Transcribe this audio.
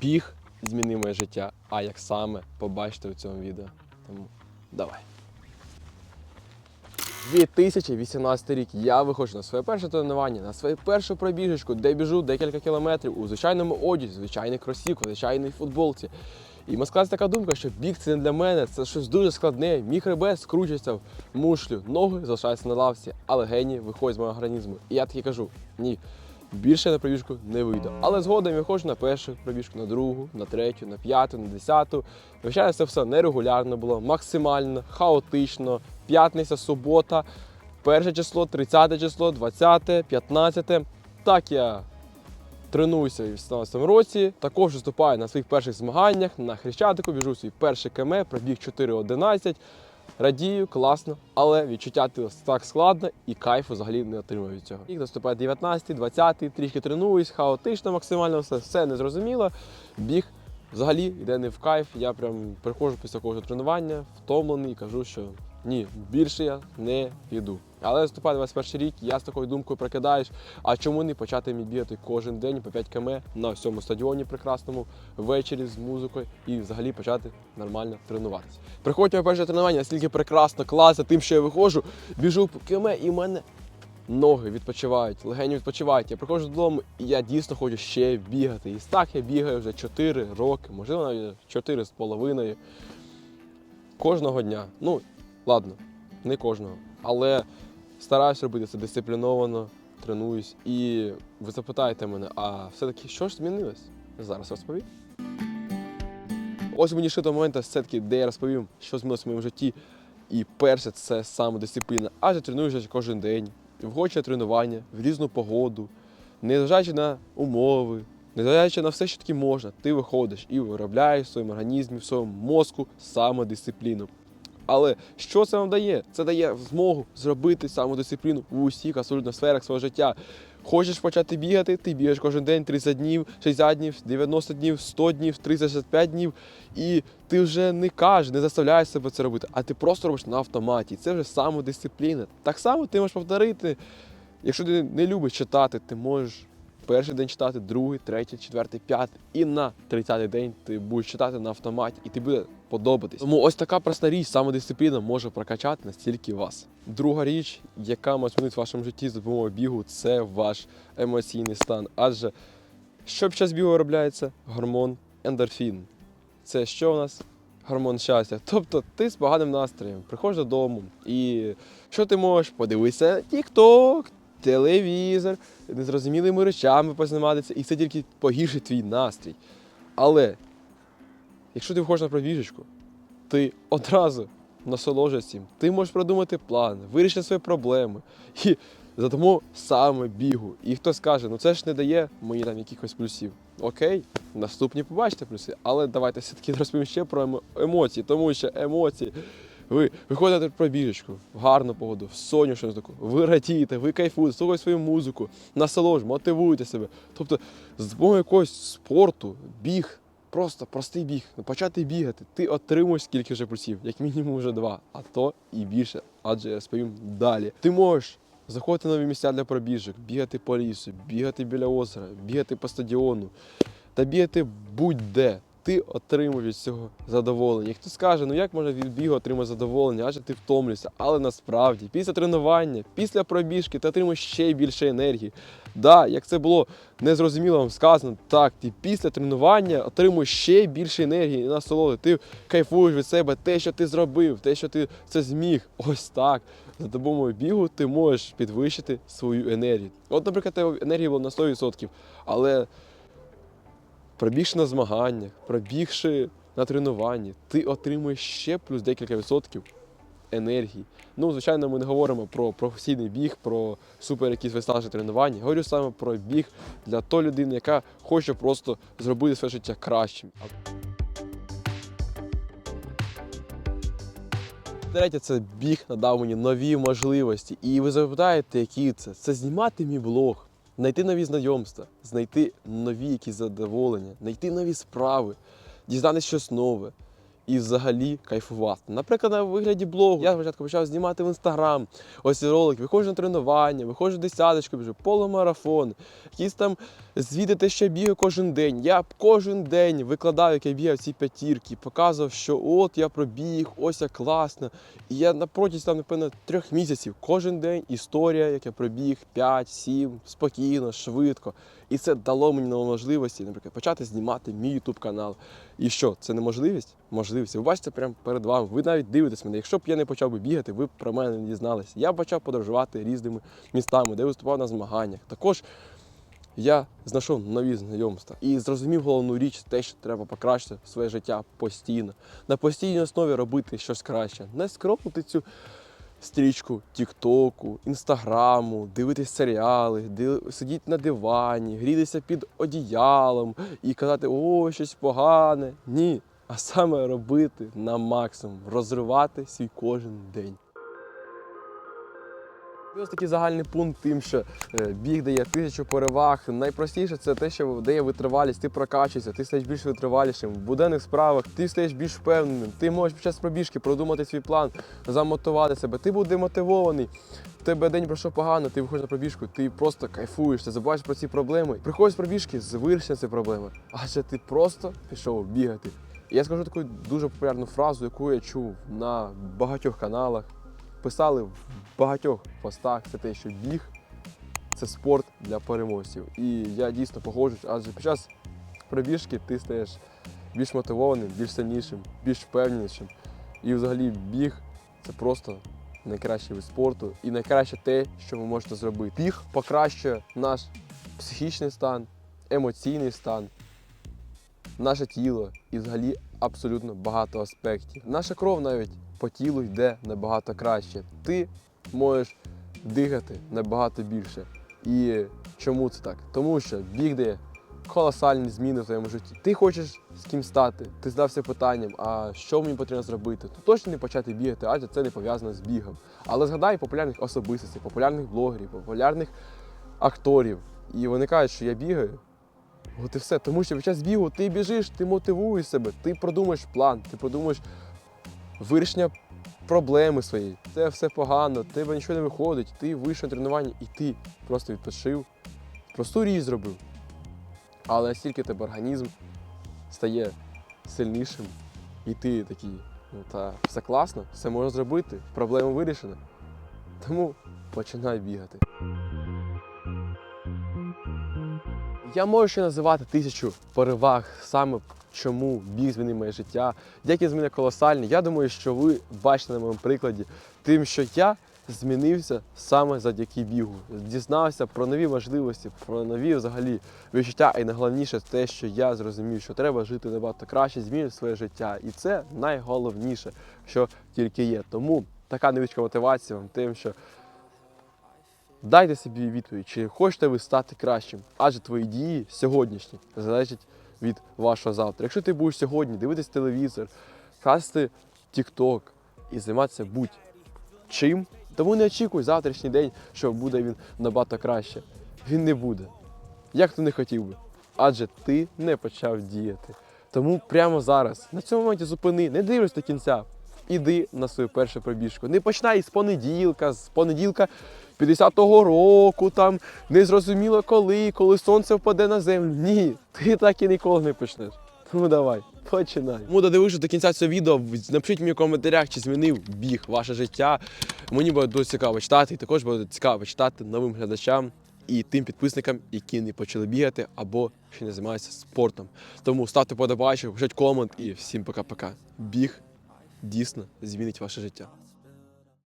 Біг змінив моє життя. А як саме побачите у цьому відео. Тому давай. 2018 рік я виходжу на своє перше тренування, на свою першу пробіжечку, де біжу декілька кілометрів у звичайному одязі, звичайний кросівку, звичайній футболці. І мені така думка, що біг це не для мене, це щось дуже складне. Мій хребет скручується в мушлю, ноги залишаються на лавці, а легені виходять з мого організму. І я таки кажу: ні, більше на пробіжку не вийду. Але згодом я ходжу на першу пробіжку, на другу, на третю, на п'яту, на десяту. Звичайно, це все нерегулярно було, максимально, хаотично. П'ятниця, субота, перше число, 30 число, 20, 15. Так я тренуюся в 2018 році. Також виступаю на своїх перших змаганнях на Хрещатику, біжу свій перший КМ, пробіг 4.11. Радію, класно, але відчуття так складно і кайфу взагалі не отримую від цього. Їх наступає 19, 20, трішки тренуюсь, хаотично максимально, все, все незрозуміло. Біг взагалі йде не в кайф. Я прям приходжу після кожного тренування, втомлений кажу, що ні, більше я не піду. Але наступає 21 рік, я з такою думкою прокидаюсь, а чому не почати мені бігати кожен день по 5 км на всьому стадіоні прекрасному, ввечері з музикою і взагалі почати нормально тренуватися. Приходять моє перше тренування, настільки прекрасно, класно, тим, що я виходжу, біжу по км, і в мене ноги відпочивають, легені відпочивають. Я приходжу додому, і я дійсно хочу ще бігати. І так я бігаю вже 4 роки, можливо, навіть 4 з половиною. Кожного дня. Ну, ладно, не кожного. Але стараюсь робити це дисципліновано, тренуюсь. І ви запитаєте мене, а все-таки що ж змінилось? Зараз розповім. Ось мені ще до моменту, все-таки, де я розповім, що змінилось в моєму житті. І перше це саме дисципліна. Адже тренуюся кожен день, на тренування, в різну погоду, незважаючи на умови, незважаючи на все, що таки можна, ти виходиш і виробляєш в своєму організмі, в своєму мозку самодисципліну. Але що це вам дає? Це дає змогу зробити самодисципліну в усіх абсолютно сферах свого життя. Хочеш почати бігати, ти бігаєш кожен день 30 днів, 60 днів, 90 днів, 100 днів, 365 днів, і ти вже не кажеш, не заставляєш себе це робити, а ти просто робиш на автоматі. Це вже самодисципліна. Так само ти можеш повторити. Якщо ти не любиш читати, ти можеш перший день читати, другий, третій, четвертий, п'ятий. І на 30-й день ти будеш читати на автоматі, і ти буде подобатись. Тому ось така проста річ, самодисципліна може прокачати настільки вас. Друга річ, яка може змінити в вашому житті з допомогою бігу, це ваш емоційний стан. Адже що під час бігу виробляється? Гормон ендорфін. Це що у нас? Гормон щастя. Тобто ти з поганим настроєм приходиш додому і що ти можеш? Подивитися TikTok, телевізор, незрозумілими речами позніматися, і це тільки погіршить твій настрій. Але якщо ти виходиш на пробіжечку, ти одразу насолоджуєшся цим. Ти можеш продумати план, вирішити свої проблеми. І за тому саме бігу. І хтось каже, ну це ж не дає мені там якихось плюсів. Окей, наступні побачите плюси. Але давайте все-таки розповім ще про емоції, тому що емоції. Ви виходите на пробіжечку в гарну погоду, в сонячну таку, ви радієте, ви кайфуєте, слухаєте свою музику, насолоджуєте, мотивуєте себе. Тобто, з допомогою якогось спорту, біг, просто простий біг, ну, почати бігати, ти отримуєш скільки вже плюсів, як мінімум вже два, а то і більше, адже я розповім далі. Ти можеш заходити нові місця для пробіжок, бігати по лісу, бігати біля озера, бігати по стадіону та бігати будь-де. Ти отримуєш від цього задоволення. Хто скаже, ну як можна від бігу отримати задоволення, адже ти втомлюєшся. Але насправді, після тренування, після пробіжки ти отримуєш ще більше енергії. Да, як це було незрозуміло вам сказано, так, ти після тренування отримуєш ще більше енергії і насолоди. Ти кайфуєш від себе те, що ти зробив, те, що ти це зміг. Ось так. За допомогою бігу ти можеш підвищити свою енергію. От, наприклад, енергії було на 100%, але пробігши на змаганнях, пробігши на тренуванні, ти отримуєш ще плюс декілька відсотків енергії. Ну, звичайно, ми не говоримо про професійний біг, про супер якісь виснажні тренування. Говорю саме про біг для тої людини, яка хоче просто зробити своє життя кращим. Третє, це біг надав мені нові можливості. І ви запитаєте, які це? Це знімати мій блог, знайти нові знайомства, знайти нові якісь задоволення, знайти нові справи, дізнатися щось нове. І взагалі кайфувати. Наприклад, на вигляді блогу. Я спочатку почав знімати в інстаграм. Ось ці ролики, виходжу на тренування, виходжу десяточку, біжу, полумарафон, якісь там звіти, те, що я бігаю кожен день. Я кожен день викладав, як я бігав ці п'ятірки, показував, що от я пробіг, ось як класно. І я на там, напевно, трьох місяців кожен день історія, як я пробіг 5-7, спокійно, швидко. І це дало мені можливості, наприклад, почати знімати мій YouTube канал. І що, це не можливість? Можливість. Ви бачите прямо перед вами. Ви навіть дивитесь мене. Якщо б я не почав би бігати, ви б про мене не дізналися. Я почав подорожувати різними містами, де виступав на змаганнях. Також я знайшов нові знайомства і зрозумів головну річ, те, що треба покращити своє життя постійно. На постійній основі робити щось краще. Не скропнути цю стрічку Тіктоку, Інстаграму, дивитись серіали, див... сидіти на дивані, грітися під одіялом і казати, о, щось погане. Ні. А саме робити на максимум, розривати свій кожен день. І Ось такий загальний пункт тим, що е, біг дає тисячу переваг. Найпростіше це те, що дає витривалість, ти прокачуєшся, ти стаєш більш витривалішим. В буденних справах ти стаєш більш впевненим. Ти можеш під час пробіжки продумати свій план, замотивувати себе. Ти будеш демотивований. В тебе день пройшов погано, ти виходиш на пробіжку, ти просто кайфуєш, ти забуваєш про ці проблеми. Приходиш з пробіжки з вирішення цієї проблеми. Адже ти просто пішов бігати. Я скажу таку дуже популярну фразу, яку я чув на багатьох каналах. Писали в багатьох постах це те, що біг це спорт для переможців. І я дійсно погоджуюсь, адже під час пробіжки ти стаєш більш мотивованим, більш сильнішим, більш впевненішим. І взагалі біг це просто найкращий вид спорту і найкраще те, що ви можете зробити. Біг покращує наш психічний стан, емоційний стан, наше тіло і взагалі абсолютно багато аспектів. Наша кров навіть по тілу йде набагато краще. Ти можеш дихати набагато більше. І чому це так? Тому що біг дає колосальні зміни в твоєму житті. Ти хочеш з ким стати, ти здався питанням, а що мені потрібно зробити? То точно не почати бігати, адже це не пов'язано з бігом. Але згадай популярних особистостей, популярних блогерів, популярних акторів. І вони кажуть, що я бігаю. От і все. Тому що під час бігу ти біжиш, ти мотивуєш себе, ти продумаєш план, ти продумаєш вирішення проблеми свої. Це все погано, тебе нічого не виходить, ти вийшов на тренування і ти просто відпочив, просту річ зробив. Але настільки тебе організм стає сильнішим, і ти такий, ну та все класно, все можна зробити, проблема вирішена. Тому починай бігати. Я можу ще називати тисячу переваг саме чому біг змінив моє життя, які зміни колосальні. Я думаю, що ви бачите на моєму прикладі, тим, що я змінився саме завдяки бігу. Дізнався про нові можливості, про нові взагалі відчуття. І найголовніше те, що я зрозумів, що треба жити набагато краще, змінити своє життя. І це найголовніше, що тільки є. Тому така невеличка мотивація вам тим, що Дайте собі відповідь, чи хочете ви стати кращим, адже твої дії сьогоднішні залежать від вашого завтра. Якщо ти будеш сьогодні дивитись телевізор, красти TikTok і займатися будь-чим, тому не очікуй завтрашній день, що буде він набагато краще. Він не буде. Як ти не хотів би. Адже ти не почав діяти. Тому прямо зараз, на цьому моменті зупини, не дивлюсь до кінця. Іди на свою першу пробіжку. Не починай з понеділка, з понеділка 50-го року, там незрозуміло коли, коли сонце впаде на землю. Ні, ти так і ніколи не почнеш. Тому давай, починай. Тому додивившись до кінця цього відео, напишіть мені в коментарях, чи змінив біг ваше життя. Мені буде дуже цікаво читати, і також буде цікаво читати новим глядачам і тим підписникам, які не почали бігати або ще не займаються спортом. Тому ставте подобайку, пишіть комент і всім пока-пока. Біг дійсно змінить ваше життя.